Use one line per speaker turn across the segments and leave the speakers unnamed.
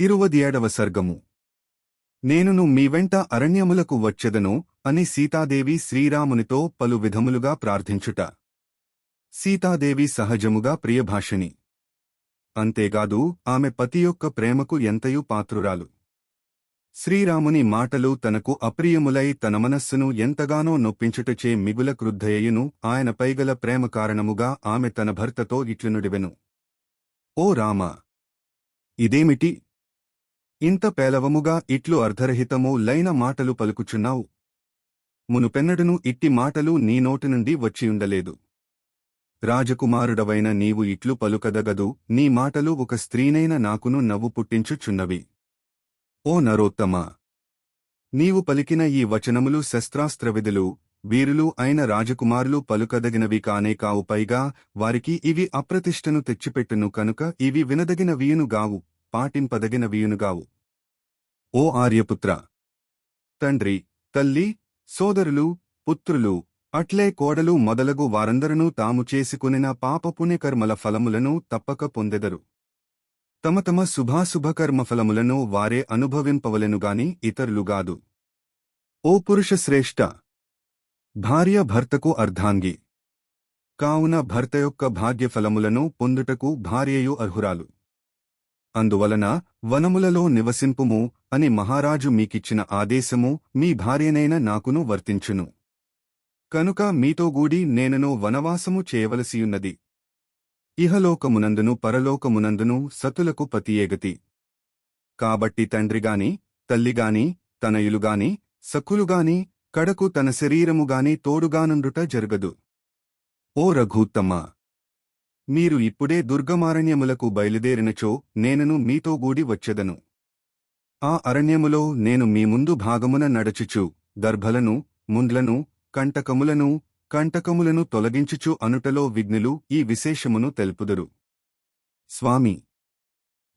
ఇరువది ఏడవ సర్గము. నేనును మీ వెంట అరణ్యములకు వచ్చెదను అని సీతాదేవి శ్రీరామునితో పలు విధములుగా ప్రార్థించుట. సీతాదేవి సహజముగా ప్రియభాషిణి. అంతేగాదు ఆమె పతి యొక్క ప్రేమకు ఎంతయు పాత్రురాలు. శ్రీరాముని మాటలు తనకు అప్రియములై తన మనస్సును ఎంతగానో నొప్పించుటచే మిగుల క్రుద్ధయ్యును ఆయన పైగల ప్రేమ కారణముగా ఆమె తన భర్తతో ఇట్లునుడివెను. ఓ రామ! ఇదేమిటి? ఇంత పేలవముగా ఇట్లు అర్ధరహితము లైన మాటలు పలుకుచున్నావు. మునుపెన్నడును ఇట్టి మాటలు నీ నోటి నుండి వచ్చియుండలేదు. రాజకుమారుడవైన నీవు ఇట్లు పలుకదగదు నీ మాటలు ఒక స్త్రీనైన నాకును నవ్వు పుట్టించుచున్నవి. ఓ నరోత్తమా! నీవు పలికిన ఈ వచనములు శస్త్రాస్త్రవిధులు వీరులు అయిన రాజకుమారులు పలుకదగినవి కానే కావు పైగా వారికి ఇవి అప్రతిష్టను తెచ్చిపెట్టును కనుక ఇవి వినదగిన వీయునుగావు పాటింపదగిన వీయునుగావు. ఓ ఆర్యపుత్ర! తండ్రి తల్లి సోదరులు పుత్రులు అట్లే కోడలు మొదలగు వారందరూ తాము చేసుకునిన పాపపుణ్యకర్మల ఫలములను తప్పక పొందెదరు. తమ తమ శుభాశుభకర్మ ఫలములను వారే అనుభవింపవలెనుగాని ఇతరులుగాదు ఓ పురుషశ్రేష్ఠ భార్య భర్తకు అర్ధాంగి. కావున భర్త యొక్క భాగ్యఫలములను పొందుటకు భార్యయు అర్హురాలు. అందువలన వనములలో నివసింపుము అని మహారాజు మీకిచ్చిన ఆదేశము మీ భార్యనైన నాకును వర్తించును. కనుక మీతోగూడి నేనను వనవాసము చేయవలసియున్నది. ఇహలోకమునందును పరలోకమునందును సతులకు పతియేగతి. కాబట్టి తండ్రిగాని తల్లిగాని తనయులుగాని సకులుగాని కడకు తన శరీరముగాని తోడుగానుండుట జరగదు. ఓ రఘూత్తమ్మా మీరు ఇప్పుడే దుర్గమారణ్యములకు బయలుదేరినచో నేనును మీతో గూడి వచ్చెదను. ఆ అరణ్యములో నేను మీ ముందు భాగమున నడచుచు దర్భలను ముండ్లను కంటకములను కంటకములను తొలగించుచు అనుటలో విఘ్నులు ఈ విశేషమును తెలుపుదురు. స్వామి!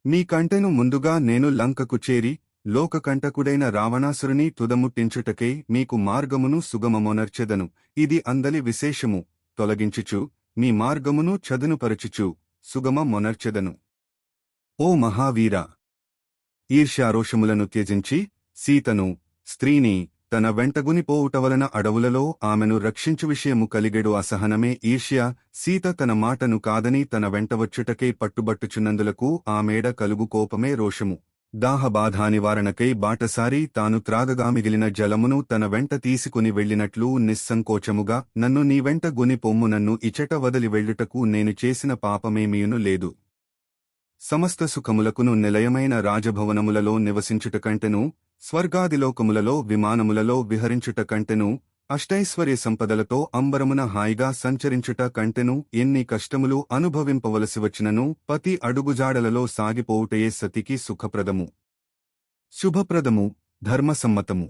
మీ కంటెను ముందుగా నేను లంకకు చేరి లోకకంటకుడైన రావణాసురుని తుదముట్టించుటకై మీకు మార్గమును సుగమమొనర్చెదను. ఇది అందలి విశేషము. తొలగించుచు మీ మార్గమును చదునుపరచుచు సుగమ మొనర్చెదను. ఓ మహావీర! ఈర్ష్యారోషములను త్యజించి సీతను స్త్రీని తన వెంటగునిపోవుట వలన అడవులలో ఆమెను రక్షించు విషయము కలిగెడు అసహనమే ఈర్ష్య సీత తన మాటను కాదని తన వెంటవచ్చుటకై పట్టుబట్టుచున్నందులకు ఆమేడ కలుగు కోపమే రోషము. దాహబాధా నివారణకై బాటసారి తాను త్రాగగా మిగిలిన జలమును తన వెంట తీసుకుని వెళ్ళినట్లు నిస్సంకోచముగా నన్ను నీ వెంట గుని పొమ్ము నన్ను ఇచట వదిలి వెళ్ళుటకు నేను చేసిన పాపమేమీయును లేదు. సమస్త సుఖములకును నిలయమైన రాజభవనములలో నివసించుట కంటెను స్వర్గాదిలోకములలో విమానములలో విహరించుట కంటెను అష్టైశ్వర్య సంపదలతో అంబరమున హాయిగా సంచరించుట కంటెను ఎన్ని కష్టములు అనుభవింపవలసి వచ్చినను పతి అడుగుజాడలలో సాగిపోవుటయే సతికి సుఖప్రదము. శుభప్రదము ధర్మసమ్మతము.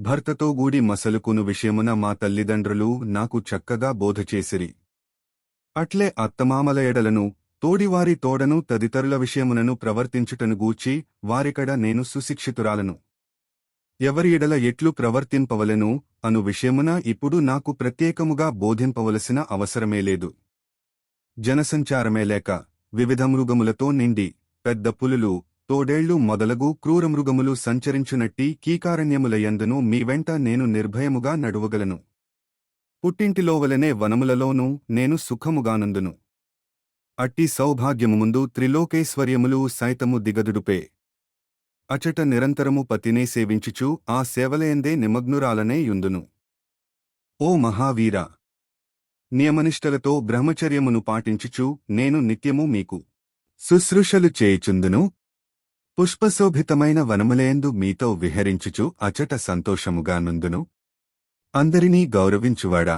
భర్తతో గూడి మసలుకును విషయమున మా తల్లిదండ్రులు నాకు చక్కగా బోధచేసిరి. అట్లే అత్తమామల ఎడలను తోడివారి తోడను తదితరుల విషయమునను ప్రవర్తించుటను గూర్చి వారికడ నేను సుశిక్షితురాలను. ఎవరి ఎడల ఎట్లు ప్రవర్తింపవలెను అను విషయమున ఇప్పుడు నాకు ప్రత్యేకముగా బోధింపవలసిన అవసరమే లేదు. జనసంచారమే లేక వివిధ మృగములతో నిండి పెద్ద పులులు తోడేళ్ళు మొదలగు క్రూరమృగములు సంచరించునట్టి కీకారణ్యములయందును మీ వెంట నేను నిర్భయముగా నడువగలను. పుట్టింటిలోవలనే వనములలోనూ నేను సుఖముగానందును. అట్టి సౌభాగ్యము ముందు త్రిలోకేశ్వర్యములు సైతము దిగదుడుపే. అచట నిరంతరము పతినే సేవించుచు ఆ సేవలయందే నిమగ్నురాలనే యుందును. ఓ మహావీర! నియమనిష్టలతో బ్రహ్మచర్యమును పాటించుచు నేను నిత్యము మీకు శుశ్రూషలు చేయుచుందును. పుష్పశోభితమైన వనములయందు మీతో విహరించుచు అచట సంతోషముగా నుందును. అందరినీ గౌరవించువాడా?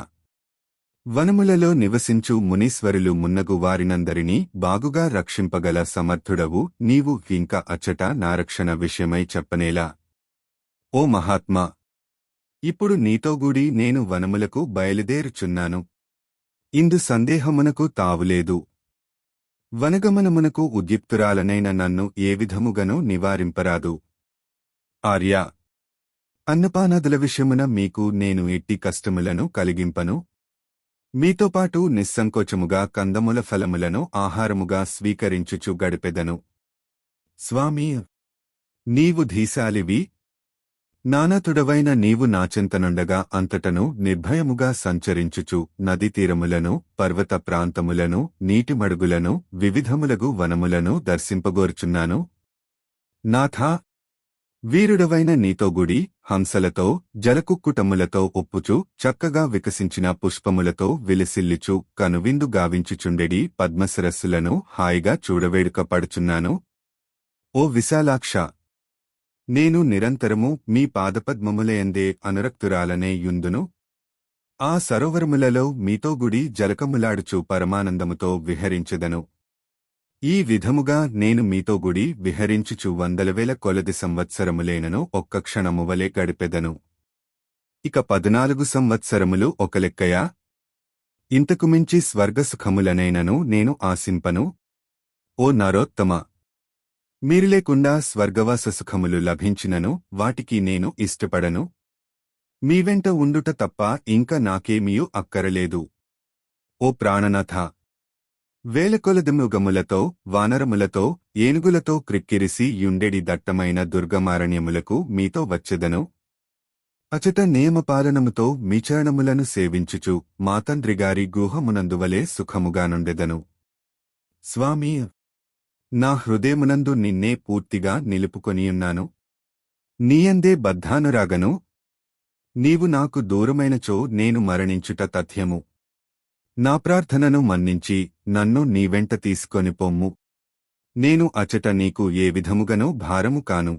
వనములలో నివసించు మునీశ్వరులు మున్నగు వారినందరినీ బాగుగా రక్షింపగల సమర్థుడవు నీవు ఇంక అచ్చట నారక్షణ విషయమై చెప్పనేలా. ఓ మహాత్మా! ఇప్పుడు నీతోగూడి నేను వనములకు బయలుదేరుచున్నాను. ఇందు సందేహమునకు తావులేదు వనగమనమునకు ఉద్యుక్తురాలనైన నన్ను ఏ విధముగనో నివారింపరాదు. ఆర్యా! అన్నపానాదుల విషయమున మీకు నేను ఎట్టి కష్టములను కలిగింపను మీతో పాటు నిస్సంకోచముగా కందముల ఫలములను ఆహారముగా స్వీకరించుచు గడిపెదను. స్వామీ నీవు ధీశాలివి. నానతుడవైన నీవు నాచెంతనుండగా అంతటను నిర్భయముగా సంచరించుచు నదీతీరములను పర్వత ప్రాంతములను నీటిమడుగులను వివిధములగు వనములను దర్శింపగోర్చున్నాను. నాథా వీరుడవైన నీతో గుడి హంసలతో జలకుక్కుటములతో ఒప్పుచు చక్కగా వికసించిన పుష్పములతో విలసిల్లుచు కనువిందు గావించుచుండెడి పద్మసరస్సులను హాయిగా చూడవేడుక పడుచున్నాను ఓ విశాలాక్ష! నేను నిరంతరము మీ పాదపద్మములయందే అనురక్తురాలనే యుందును. ఆ సరోవరములలో మీతో గుడి జలకములాడుచు పరమానందముతో విహరించెదను. ఈ విధముగా నేను మీతో గుడి విహరించుచు వందలవేల కొలది సంవత్సరములేనను ఒక్క క్షణమువలే గడిపెదను. ఇక పద్నాలుగు సంవత్సరములు ఒక లెక్కయా? ఇంతకుమించి స్వర్గసుఖములనైనను నేను ఆశింపను. ఓ నరోత్తమ! మీరు లేకుండా స్వర్గవాస సుఖములు లభించినను వాటికి నేను ఇష్టపడను. మీ వెంట ఉండుట తప్ప ఇంక నాకేమీయూ అక్కరలేదు. ఓ ప్రాణనాథ! వేలకొలదముగములతో వానరములతో ఏనుగులతో క్రిక్కిరిసి యుండెడి దట్టమైన దుర్గమారణ్యములకు మీతో వచ్చెదను. అచట నియమపాలనముతో మీచరణములను సేవించుచు మాతంద్రిగారి గుహమునందువలే సుఖముగానుండెదను. స్వామి నా హృదయమునందు నిన్నే పూర్తిగా నిలుపుకొనియున్నాను. నీయందే బద్ధానురాగను. నీవు నాకు దూరమైనచో నేను మరణించుట తథ్యము. నా ప్రార్థనను మన్నించి నన్ను నీ వెంట తీసుకొని పొమ్ము. నేను అచట నీకు ఏ విధముగనో భారము కాను.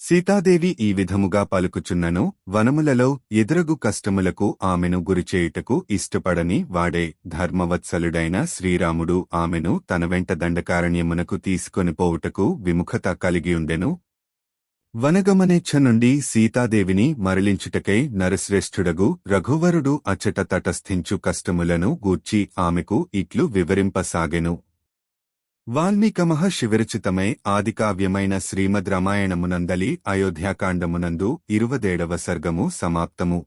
సీతాదేవి ఈ విధముగా పలుకుచున్నను వనములలో ఎదురగు కష్టములకు ఆమెను గురిచేయుటకు ఇష్టపడని వాడే ధర్మవత్సలుడైన శ్రీరాముడు ఆమెను తన వెంట దండకారణ్యమునకు తీసుకొని పోవుటకు విముఖత కలిగియుండెను వనగమనేచ్ఛ నుండి సీతాదేవిని మరలించుటకై నరశ్రేష్ఠుడగు రఘువరుడు అచ్చట తటస్థించు కష్టములను గూర్చి ఆమెకు ఇట్లు వివరింపసాగెను. వాల్మీకమహశివిరచితమై ఆదికావ్యమైన శ్రీమద్ రామాయణమునందలి అయోధ్యాకాండమునందు ఇరువదేడవ సర్గము సమాప్తము.